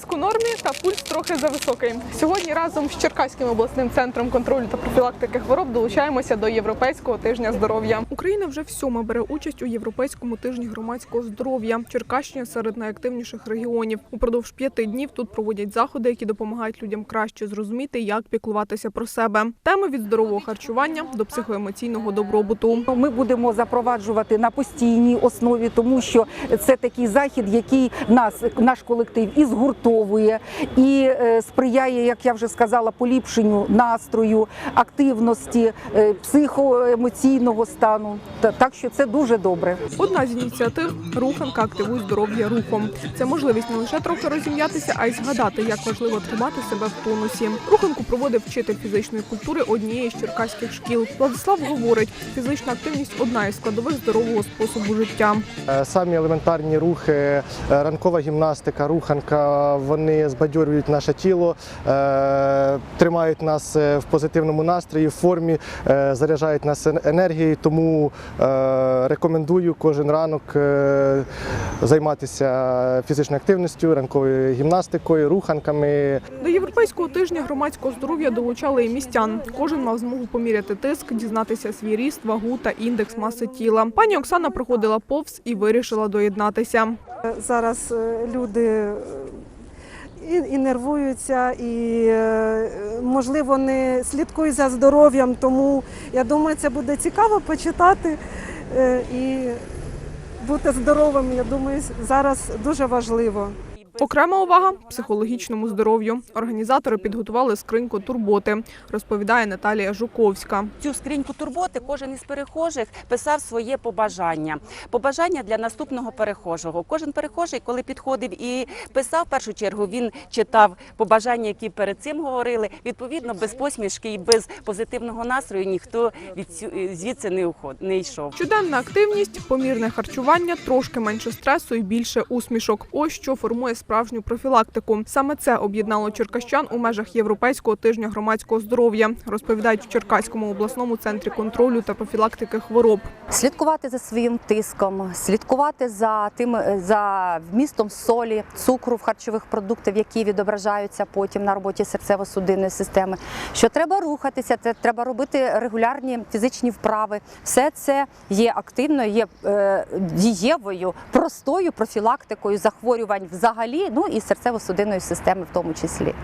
Тиск у нормі та пульс трохи зависокий. Сьогодні разом з Черкаським обласним центром контролю та профілактики хвороб долучаємося до Європейського тижня здоров'я. Україна вже всьома бере участь у Європейському тижні громадського здоров'я. Черкащина серед найактивніших регіонів. Упродовж п'яти днів тут проводять заходи, які допомагають людям краще зрозуміти, як піклуватися про себе. Теми від здорового харчування до психоемоційного добробуту. Ми будемо запроваджувати на постійній основі, тому що це такий захід, який нас наш колектив і згуртовує, і е, сприяє, як я вже сказала, поліпшенню настрою, активності, е, психоемоційного стану. Та- Так що це дуже добре. Одна з ініціатив руханка активуй здоров'я рухом. Це можливість не лише трохи розім'ятися, а й згадати, як важливо тримати себе в тонусі. Руханку проводив вчитель фізичної культури однієї з черкаських шкіл. Владислав говорить, фізична активність одна із складових здорового способу життя. Е, Самі елементарні рухи, ранкова гімнастика, руханка, вони збадьорюють наше тіло, е, тримають нас е, в позитивному настрої, в формі, е, заряджають нас енергією. Тому рекомендую кожен ранок займатися фізичною активністю, ранковою гімнастикою, руханками. До європейського тижня громадського здоров'я долучали і містян. Кожен мав змогу поміряти тиск, дізнатися свій ріст, вагу та індекс маси тіла. Пані Оксана проходила повз і вирішила доєднатися. Зараз люди і, і нервуються, і е, можливо не слідкують за здоров'ям. Тому я думаю, це буде цікаво почитати е, і бути здоровим. Я думаю, зараз дуже важливо. Окрема увага психологічному здоров'ю. Організатори підготували скриньку турботи, розповідає Наталія Жуковська. цю скриньку турботи кожен із перехожих писав своє побажання. Побажання для наступного перехожого. Кожен перехожий, коли підходив і писав в першу чергу, він читав побажання, які перед цим говорили. Відповідно, без посмішки і без позитивного настрою ніхто від цю- звідси не уход не йшов. Щоденна активність, помірне харчування, трошки менше стресу і більше усмішок. Ось що формує справжню профілактику. Саме це об'єднало черкащан у межах Європейського тижня громадського здоров'я, розповідають в Черкаському обласному центрі контролю та профілактики хвороб. слідкувати за своїм тиском, слідкувати за тим за вмістом солі, цукру в харчових продуктах, які відображаються потім на роботі серцево-судинної системи. Що треба рухатися, треба робити регулярні фізичні вправи. Все це є активною, є е, дієвою, простою профілактикою захворювань взагалі, ну і серцево-судинної системи в тому числі.